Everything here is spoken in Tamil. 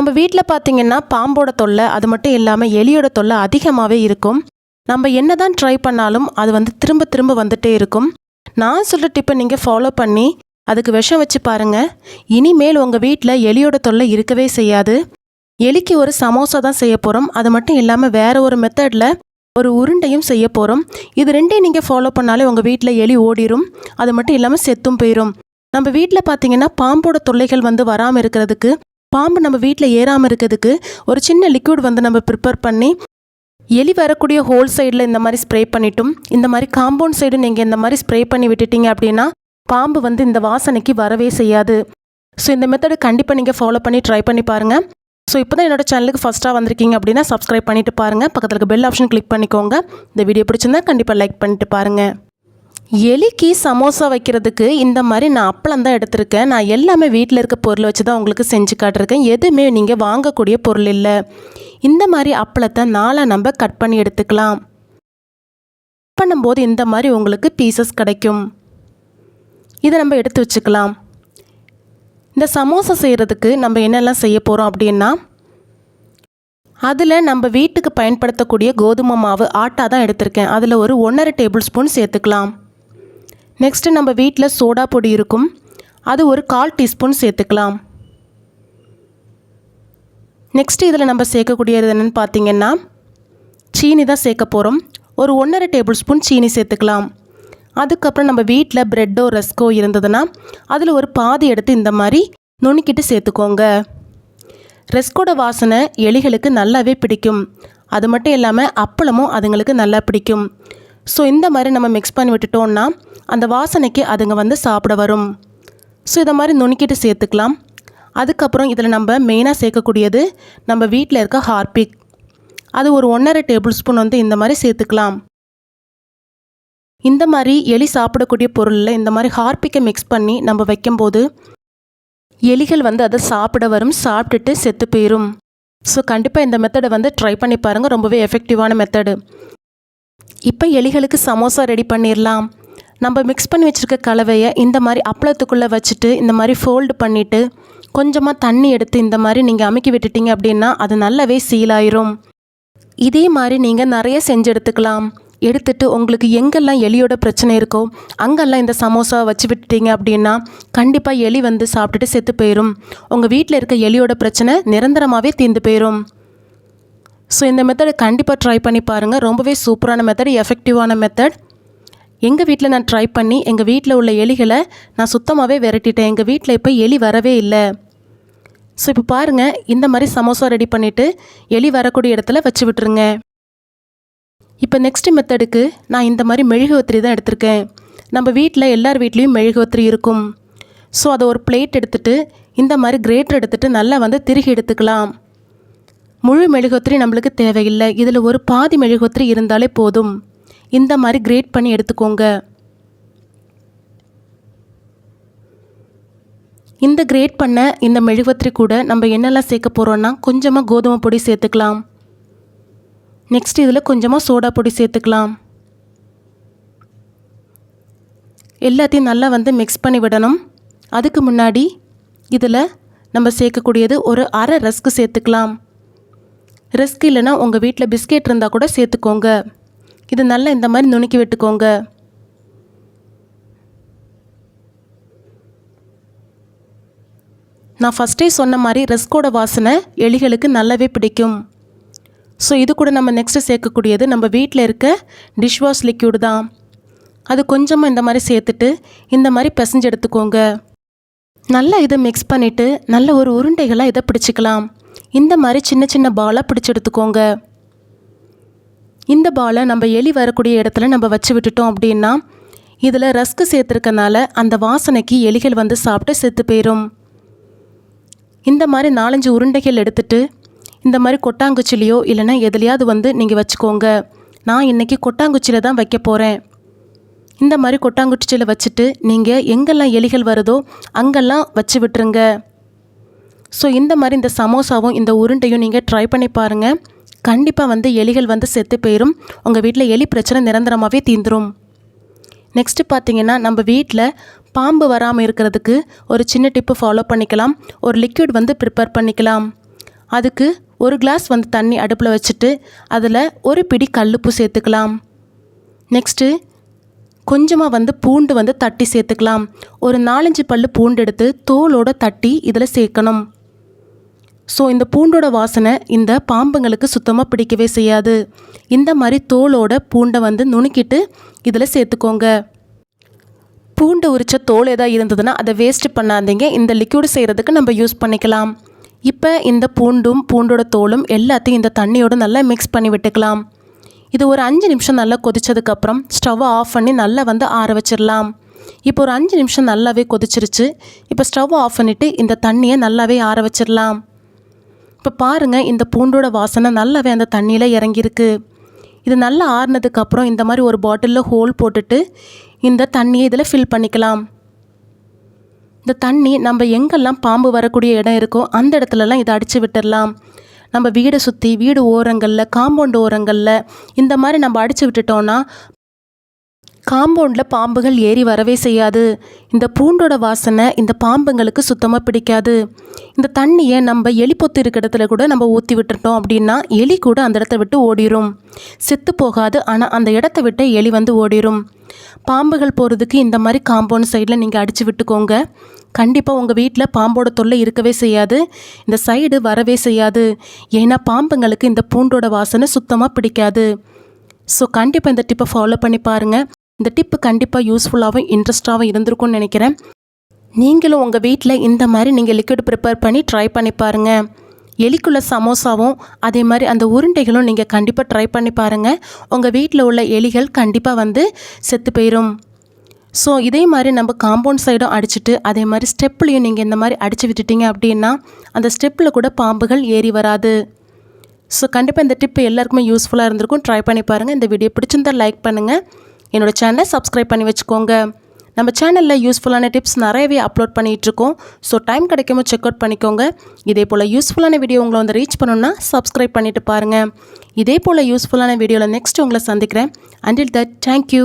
நம்ம வீட்டில் பார்த்தீங்கன்னா பாம்போட தொல்லை அது மட்டும் இல்லாமல் எலியோட தொல்லை அதிகமாகவே இருக்கும். நம்ம என்ன தான் ட்ரை பண்ணாலும் அது வந்து திரும்ப திரும்ப வந்துட்டே இருக்கும். நான் சொல்கிற டிப்பை நீங்கள் ஃபாலோ பண்ணி அதுக்கு விஷம் வச்சு பாருங்கள் இனிமேல் உங்கள் வீட்டில் எலியோட தொல்லை இருக்கவே செய்யாது. எலிக்கு ஒரு சமோசா தான் செய்ய போகிறோம் அது மட்டும் இல்லாமல் வேறு ஒரு மெத்தடில் ஒரு உருண்டையும் செய்ய போகிறோம் இது ரெண்டையும் நீங்கள் ஃபாலோ பண்ணாலே உங்கள் வீட்டில் எலி ஓடிரும். அது மட்டும் இல்லாமல் செத்தும் போயிடும் நம்ம வீட்டில் பார்த்தீங்கன்னா பாம்போட தொல்லைகள் வந்து வராமல் இருக்கிறதுக்கு பாம்பு நம்ம வீட்டில் ஏறாமல் இருக்கிறதுக்கு ஒரு சின்ன லிக்விட் வந்து நம்ம ப்ரிப்பேர் பண்ணி எலி வரக்கூடிய ஹோல் சைடில் இந்த மாதிரி ஸ்ப்ரே பண்ணிட்டும். இந்த மாதிரி காம்பவுண்ட் சைடு நீங்கள் இந்த மாதிரி ஸ்ப்ரே பண்ணி விட்டுட்டீங்க அப்படின்னா பாம்பு வந்து இந்த வாசனைக்கு வரவே செய்யாது. ஸோ இந்த மெத்தடு கண்டிப்பாக நீங்கள் ஃபாலோ பண்ணி ட்ரை பண்ணி பாருங்கள் ஸோ இப்போ தான் என்னோடய சேனலுக்கு ஃபஸ்ட்டாக வந்திருக்கீங்க அப்படின்னா சப்ஸ்கிரைப் பண்ணிவிட்டு பாருங்கள் பக்கத்தில் இருக்க பெல் ஆப்ஷன் கிளிக் பண்ணிக்கோங்க. இந்த வீடியோ பிடிச்சிருந்தா கண்டிப்பாக லைக் பண்ணிட்டு பாருங்கள் எலிக்கு சமோசா வைக்கிறதுக்கு இந்த மாதிரி நான் அப்பளம் தான் எடுத்திருக்கேன். நான் எல்லாமே வீட்டில் இருக்க பொருளை வச்சு தான் உங்களுக்கு செஞ்சு காட்டிருக்கேன். எதுவுமே நீங்கள் வாங்கக்கூடிய பொருள் இல்லை. இந்த மாதிரி அப்பளத்தை நாளாக நம்ம கட் பண்ணி எடுத்துக்கலாம். கட் பண்ணும்போது இந்த மாதிரி உங்களுக்கு பீசஸ் கிடைக்கும். இதை நம்ம எடுத்து வச்சுக்கலாம். இந்த சமோசா செய்கிறதுக்கு நம்ம என்னெல்லாம் செய்ய போகிறோம் அப்படின்னா அதில் நம்ம வீட்டுக்கு பயன்படுத்தக்கூடிய கோதுமை மாவு ஆட்டா தான் எடுத்திருக்கேன். அதில் ஒரு ஒன்றரை டேபிள் ஸ்பூன் சேர்த்துக்கலாம். நெக்ஸ்ட்டு நம்ம வீட்டில் சோடா பொடி இருக்கும். அது ஒரு கால் டீஸ்பூன் சேர்த்துக்கலாம். நெக்ஸ்ட்டு இதில் நம்ம சேர்க்கக்கூடியது என்னென்னு பார்த்தீங்கன்னா சீனி தான் சேர்க்க போகிறோம் ஒரு ஒன்றரை டேபிள் ஸ்பூன் சீனி சேர்த்துக்கலாம். அதுக்கப்புறம் நம்ம வீட்டில் ப்ரெட்டோ ரஸ்கோ இருந்ததுன்னா அதில் ஒரு பாதி எடுத்து இந்த மாதிரி நுணுக்கிட்டு சேர்த்துக்கோங்க. ரெஸ்கோட வாசனை எலிகளுக்கு நல்லாவே பிடிக்கும். அது மட்டும் இல்லாமல் அப்பளமும் அதுங்களுக்கு நல்லா பிடிக்கும். ஸோ இந்த மாதிரி நம்ம மிக்ஸ் பண்ணி விட்டுட்டோம்னா அந்த வாசனைக்கு அதுங்க வந்து சாப்பிட வரும். ஸோ இதை மாதிரி நுணுக்கிட்டு சேர்த்துக்கலாம். அதுக்கப்புறம் இதில் நம்ம மெயினாக சேர்க்கக்கூடியது நம்ம வீட்டில் இருக்க ஹார்பிக் அது ஒரு ஒன்றரை டேபிள் ஸ்பூன் வந்து இந்த மாதிரி சேர்த்துக்கலாம். இந்த மாதிரி எலி சாப்பிடக்கூடிய பொருளில் இந்த மாதிரி ஹார்பிக்கை மிக்ஸ் பண்ணி நம்ம வைக்கும்போது எலிகள் வந்து அதை சாப்பிட வரும் சாப்பிட்டுட்டு செத்து போயிடும் ஸோ கண்டிப்பாக இந்த மெத்தடை வந்து ட்ரை பண்ணி பாருங்கள் ரொம்பவே எஃபெக்டிவான மெத்தடு இப்போ எலிகளுக்கு சமோசா ரெடி பண்ணிடலாம் நம்ம மிக்ஸ் பண்ணி வச்சுருக்க கலவையை இந்த மாதிரி அப்பளத்துக்குள்ளே வச்சுட்டு இந்த மாதிரி ஃபோல்டு பண்ணிவிட்டு கொஞ்சமாக தண்ணி எடுத்து இந்த மாதிரி நீங்கள் அமுக்கி விட்டுட்டீங்க அப்படின்னா அது நல்லாவே சீலாயிரும் இதே மாதிரி நீங்கள் நிறைய செஞ்சு எடுத்துக்கலாம். எடுத்துட்டு உங்களுக்கு எங்கெல்லாம் எலியோட பிரச்சனை இருக்கோ அங்கெல்லாம் இந்த சமோசாவை வச்சு விட்டுட்டீங்க அப்படின்னா கண்டிப்பாக எலி வந்து சாப்பிட்டுட்டு செத்து போயிடும் உங்கள் வீட்டில் இருக்க எலியோட பிரச்சனை நிரந்தரமாகவே தீர்ந்து போயிடும் ஸோ இந்த மெத்தடை கண்டிப்பாக ட்ரை பண்ணி பாருங்கள் ரொம்பவே சூப்பரான மெத்தட் எஃபெக்டிவான மெத்தட் எங்கள் வீட்டில் நான் ட்ரை பண்ணி எங்கள் வீட்டில் உள்ள எலிகளை நான் சுத்தமாகவே விரட்டிட்டேன். எங்கள் வீட்டில் இப்போ எலி வரவே இல்லை. ஸோ இப்போ பாருங்கள் இந்த மாதிரி சமோசா ரெடி பண்ணிவிட்டு எலி வரக்கூடிய இடத்துல வச்சு விட்டுருங்க. இப்போ நெக்ஸ்ட் மெத்தடுக்கு நான் இந்த மாதிரி மெழுகுவத்திரி தான் எடுத்திருக்கேன். நம்ம வீட்டில் எல்லார் வீட்லேயும் மெழுகுவத்திரி இருக்கும். ஸோ அதை ஒரு பிளேட் எடுத்துகிட்டு இந்த மாதிரி கிரேட்டர் எடுத்துகிட்டு நல்லா வந்து திருகி எடுத்துக்கலாம். முழு மெழுகுவத்திரி நம்மளுக்கு தேவையில்லை. இதில் ஒரு பாதி மெழுகுவத்திரி இருந்தாலே போதும். இந்த மாதிரி கிரேட் பண்ணி எடுத்துக்கோங்க. இந்த கிரேட் பண்ண இந்த மெழுகுவத்திரி கூட நம்ம என்னெல்லாம் சேர்க்க போகிறோன்னா கொஞ்சமாக கோதுமை பொடி சேர்த்துக்கலாம். நெக்ஸ்ட் இதில் கொஞ்சமாக சோடா பொடி சேர்த்துக்கலாம். எல்லாத்தையும் நல்லா வந்து மிக்ஸ் பண்ணி விடணும். அதுக்கு முன்னாடி இதில் நம்ம சேர்க்கக்கூடியது ஒரு அரை ரஸ்க்கு சேர்த்துக்கலாம். ரிஸ்க் இல்லைன்னா உங்கள் வீட்டில் பிஸ்கெட் இருந்தால் கூட சேர்த்துக்கோங்க. இது நல்லா இந்த மாதிரி நுணுக்கி விட்டுக்கோங்க. நான் ஃபஸ்ட்டே சொன்ன மாதிரி ரஸ்கோட வாசனை எலிகளுக்கு நல்லாவே பிடிக்கும். ஸோ இது கூட நம்ம நெக்ஸ்ட்டு சேர்க்கக்கூடியது நம்ம வீட்டில் இருக்க டிஷ் வாஷ் லிக்யூடு தான். அது கொஞ்சமாக இந்த மாதிரி சேர்த்துட்டு இந்த மாதிரி பிசைஞ்சு எடுத்துக்கோங்க. நல்லா இதை மிக்ஸ் பண்ணிவிட்டு நல்ல ஒரு உருண்டைகளாக இதை பிடிச்சிக்கலாம். இந்த மாதிரி சின்ன சின்ன பாலாக பிடிச்சி எடுத்துக்கோங்க. இந்த பாலை நம்ம எலி வரக்கூடிய இடத்துல நம்ம வச்சு விட்டுட்டோம் அப்படின்னா இதில் ரஸ்க்கு சேர்த்துருக்கனால அந்த வாசனைக்கு எலிகள் வந்து சாப்பிட்டு செத்து போயிடும் இந்த மாதிரி நாலஞ்சு உருண்டைகள் எடுத்துட்டு இந்த மாதிரி கொட்டாங்குச்சிலையோ இல்லைன்னா எதுலையாவது வந்து நீங்கள் வச்சுக்கோங்க. நான் இன்றைக்கி கொட்டாங்குச்சியில் தான் வைக்க போகிறேன் இந்த மாதிரி கொட்டாங்குச்சியில் வச்சுட்டு நீங்கள் எங்கெல்லாம் எலிகள் வருதோ அங்கெல்லாம் வச்சு விட்டுருங்க. ஸோ இந்த மாதிரி இந்த சமோசாவும் இந்த உருண்டையும் நீங்கள் ட்ரை பண்ணி பாருங்கள் கண்டிப்பாக வந்து எலிகள் வந்து செத்து போயிடும் உங்கள் வீட்டில் எலி பிரச்சனை நிரந்தரமாகவே தீந்துரும். நெக்ஸ்ட்டு பார்த்தீங்கன்னா நம்ம வீட்டில் பாம்பு வராமல் இருக்கிறதுக்கு ஒரு சின்ன டிப்பு ஃபாலோ பண்ணிக்கலாம். ஒரு லிக்விட் வந்து ப்ரிப்பேர் பண்ணிக்கலாம். அதுக்கு ஒரு கிளாஸ் வந்து தண்ணி அடுப்பில் வச்சுட்டு அதில் ஒரு பிடி கல்லுப்பு சேர்த்துக்கலாம். நெக்ஸ்ட்டு கொஞ்சமாக வந்து பூண்டு வந்து தட்டி சேர்த்துக்கலாம். ஒரு நாலஞ்சு பல்லு பூண்டு எடுத்து தோலோட தட்டி இதில் சேர்க்கணும். ஸோ இந்த பூண்டோட வாசனை இந்த பாம்புங்களுக்கு சுத்தமாக பிடிக்கவே செய்யாது. இந்த மாதிரி தோலோட பூண்டை வந்து நுணுக்கிட்டு இதில் சேர்த்துக்கோங்க. பூண்டு உரித்த தோல் எதாவது இருந்ததுன்னா அதை வேஸ்ட் பண்ணாதீங்க. இந்த லிக்யூடு செய்கிறதுக்கு நம்ம யூஸ் பண்ணிக்கலாம். இப்போ இந்த பூண்டும் பூண்டோட தோலும் எல்லாத்தையும் இந்த தண்ணியோடு நல்லா மிக்ஸ் பண்ணி விட்டுக்கலாம். இது ஒரு அஞ்சு நிமிஷம் நல்லா கொதித்ததுக்கப்புறம் ஸ்டவ்வை ஆஃப் பண்ணி நல்லா வந்து ஆற வச்சிடலாம் இப்போ ஒரு அஞ்சு நிமிஷம் நல்லாவே கொதிச்சிருச்சு. இப்போ ஸ்டவ் ஆஃப் பண்ணிவிட்டு இந்த தண்ணியை நல்லாவே ஆற வச்சிடலாம் இப்போ பாருங்கள் இந்த பூண்டோட வாசனை நல்லாவே அந்த தண்ணியில் இறங்கியிருக்கு. இது நல்லா ஆறுனதுக்கப்புறம் இந்த மாதிரி ஒரு பாட்டிலில் ஹோல் போட்டுட்டு இந்த தண்ணியை இதில் ஃபில் பண்ணிக்கலாம். இந்த தண்ணி நம்ம எங்கெல்லாம் பாம்பு வரக்கூடிய இடம் இருக்கோ அந்த இடத்துலலாம் இதை அடித்து விட்டுடலாம் நம்ம வீடை சுற்றி வீடு ஓரங்களில் காம்பவுண்ட் ஓரங்களில் இந்த மாதிரி நம்ம அடித்து விட்டுட்டோன்னா காம்பவுண்டில் பாம்புகள் ஏறி வரவே செய்யாது. இந்த பூண்டோட வாசனை இந்த பாம்புங்களுக்கு சுத்தமாக பிடிக்காது. இந்த தண்ணியை நம்ம எலி பொத்து இருக்கிற இடத்துல கூட நம்ம ஊற்றி விட்டுட்டோம் அப்படின்னா எலி கூட அந்த இடத்த விட்டு ஓடிரும். செத்து போகாது ஆனால் அந்த இடத்த விட்டு எலி வந்து ஓடிரும். பாம்புகள் போகிறதுக்கு இந்த மாதிரி காம்பவுண்ட் சைடில் நீங்கள் அடித்து விட்டுக்கோங்க. கண்டிப்பாக உங்கள் வீட்டில் பாம்போட தொல்லை இருக்கவே செய்யாது. இந்த சைடு வரவே செய்யாது. ஏன்னா பாம்புங்களுக்கு இந்த பூண்டோட வாசனை சுத்தமாக பிடிக்காது. ஸோ கண்டிப்பாக இந்த டிப்பை ஃபாலோ பண்ணி பாருங்கள் இந்த டிப்பு கண்டிப்பாக யூஸ்ஃபுல்லாகவும் இன்ட்ரெஸ்டாகவும் இருந்திருக்கும்னு நினைக்கிறேன். நீங்களும் உங்கள் வீட்டில் இந்த மாதிரி நீங்கள் லிக்விட் ப்ரிப்பேர் பண்ணி ட்ரை பண்ணி பாருங்கள் எலிக்குள்ள சமோசாவும் அதே மாதிரி அந்த உருண்டைகளும் நீங்கள் கண்டிப்பாக ட்ரை பண்ணி பாருங்கள் உங்கள் வீட்டில் உள்ள எலிகள் கண்டிப்பாக வந்து செத்து போயிடும் ஸோ இதே மாதிரி நம்ம காம்பவுண்ட் சைடும் அடிச்சுட்டு அதே மாதிரி ஸ்டெப்லேயும் நீங்கள் இந்த மாதிரி அடித்து விட்டுட்டீங்க அப்படின்னா அந்த ஸ்டெப்பில் கூட பாம்புகள் ஏறி வராது. ஸோ கண்டிப்பாக இந்த டிப்பு எல்லாருக்குமே யூஸ்ஃபுல்லாக இருந்திருக்கும். ட்ரை பண்ணி பாருங்கள் இந்த வீடியோ பிடிச்சிருந்தா லைக் பண்ணுங்கள் என்னோடய சேனலை சப்ஸ்கிரைப் பண்ணி வச்சுக்கோங்க. நம்ம சேனலில் யூஸ்ஃபுல்லான டிப்ஸ் நிறையவே அப்லோட் பண்ணிகிட்ருக்கோம். ஸோ டைம் கிடைக்குமோ செக் அவுட் பண்ணிக்கோங்க. இதே போல் யூஸ்ஃபுல்லான வீடியோ உங்களை வந்து ரீச் பண்ணணுன்னா சப்ஸ்கிரைப் பண்ணிவிட்டு பாருங்கள் இதே போல் யூஸ்ஃபுல்லான வீடியோவில் நெக்ஸ்ட் உங்களை சந்திக்கிறேன். Until that thank you